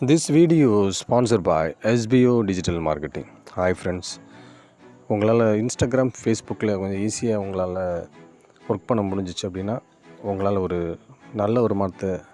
This video sponsor by SPO digital marketing hi friends உங்களால் Instagram ஃபேஸ்புக்கில் கொஞ்சம் ஈஸியாக உங்களால் ஒர்க் பண்ண முடிஞ்சிச்சு அப்படின்னா உங்களால் ஒரு நல்ல வருமானத்தை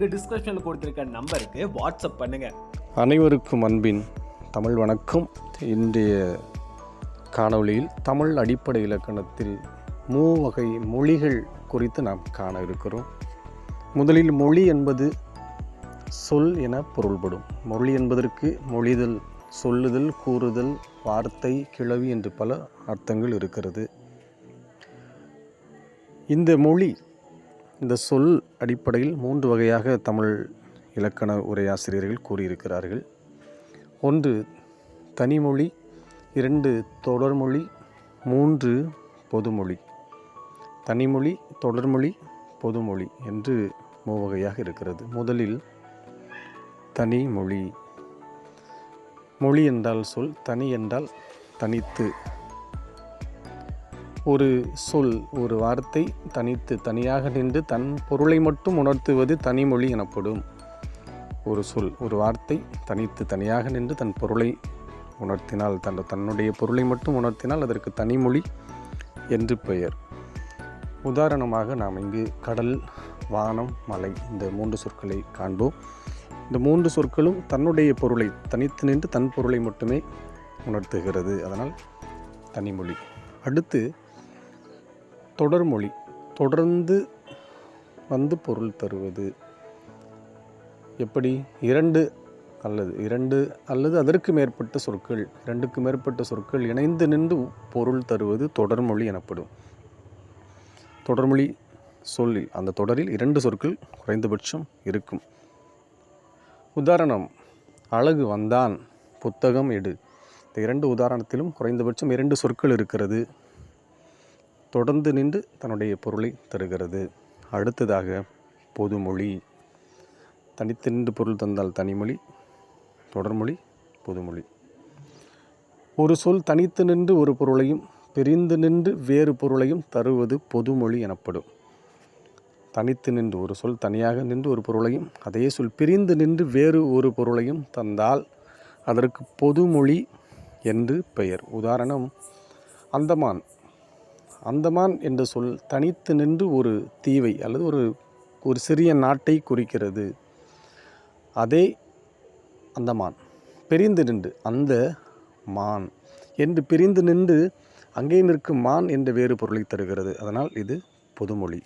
உங்களுக்கு டிஸ்கிரிப்ஷனில் கொடுத்துருக்க நம்பருக்கு வாட்ஸ்அப் பண்ணுங்கள் அனைவருக்கும் அன்பின் தமிழ் வணக்கம். இன்றைய காணொளியில் தமிழ் அடிப்படை இலக்கணத்தில் மூவகை மொழிகள் குறித்து நாம் காண இருக்கிறோம். முதலில் மொழி என்பது சொல் என பொருள்படும். மொழி என்பதற்கு மொழிதல் சொல்லுதல் கூறுதல் வார்த்தை கிளவி என்று பல அர்த்தங்கள் இருக்கிறது. இந்த மொழி இந்த சொல் அடிப்படையில் மூன்று வகையாக தமிழ் இலக்கண உரையாசிரியர்கள் கூறியிருக்கிறார்கள். ஒன்று தனிமொழி இரண்டு தொடர்மொழி மூன்று பொதுமொழி. தனிமொழி தொடர்மொழி பொதுமொழி என்று மூவகையாக இருக்கிறது. முதலில் தனிமொழி. மொழி என்றால் சொல் தனி என்றால் தனித்து. ஒரு சொல் ஒரு வார்த்தை தனித்து தனியாக நின்று தன் பொருளை மட்டும் உணர்த்துவது தனிமொழி எனப்படும். ஒரு சொல் ஒரு வார்த்தை தனித்து தனியாக நின்று தன் பொருளை உணர்த்தினால் தன் தன்னுடைய பொருளை மட்டும் உணர்த்தினால் அதற்கு தனிமொழி என்று பெயர். உதாரணமாக நாம் இங்கு கடல் வானம் மலை இந்த மூன்று சொற்களை காண்போம். இந்த மூன்று சொற்களும் தன்னுடைய பொருளை தனித்து நின்று தன் பொருளை மட்டுமே உணர்த்துகிறது. அதனால் தனிமொழி அடுத்து தொடர்மொழி தொடர்ந்து வந்து பொருள் தருவது. எப்படி? இரண்டு அல்லது இரண்டு அல்லது அதற்கு மேற்பட்ட சொற்கள் இரண்டுக்கு மேற்பட்ட சொற்கள் இணைந்து நின்று பொருள் தருவது தொடர்மொழி எனப்படும். தொடர்மொழி சொல்லில் அந்த தொடரில் இரண்டு சொற்கள் குறைந்தபட்சம் இருக்கும். உதாரணம் அழகு வந்தான் புத்தகம் எடு. இந்த இரண்டு உதாரணத்திலும் குறைந்தபட்சம் இரண்டு சொற்கள் இருக்கிறது. தொடர்ந்து நின்று தன்னுடைய பொருளை தருகிறது. அடுத்ததாக பொதுமொழி. தனித்து நின்று பொருள் தந்தால் தனிமொழி தொடர்மொழி பொதுமொழி. ஒரு சொல் தனித்து நின்று ஒரு பொருளையும் பிரிந்து நின்று வேறு பொருளையும் தருவது பொதுமொழி எனப்படும். தனித்து நின்று ஒரு சொல் தனியாக நின்று ஒரு பொருளையும் அதே சொல் பிரிந்து நின்று வேறு ஒரு பொருளையும் தந்தால் அதற்கு பொதுமொழி என்று பெயர். உதாரணம் அந்தமான். அந்தமான் என்ற சொல் தனித்து நின்று ஒரு தீவை அல்லது ஒரு ஒரு சிறிய நாட்டை குறிக்கிறது. அதே அந்தமான். பிரிந்து நின்று அந்த மான். என்று பிரிந்து நின்று அங்கே நிற்கும் மான் என்ற வேறு பொருளை தருகிறது. அதனால் இது பொதுமொழி.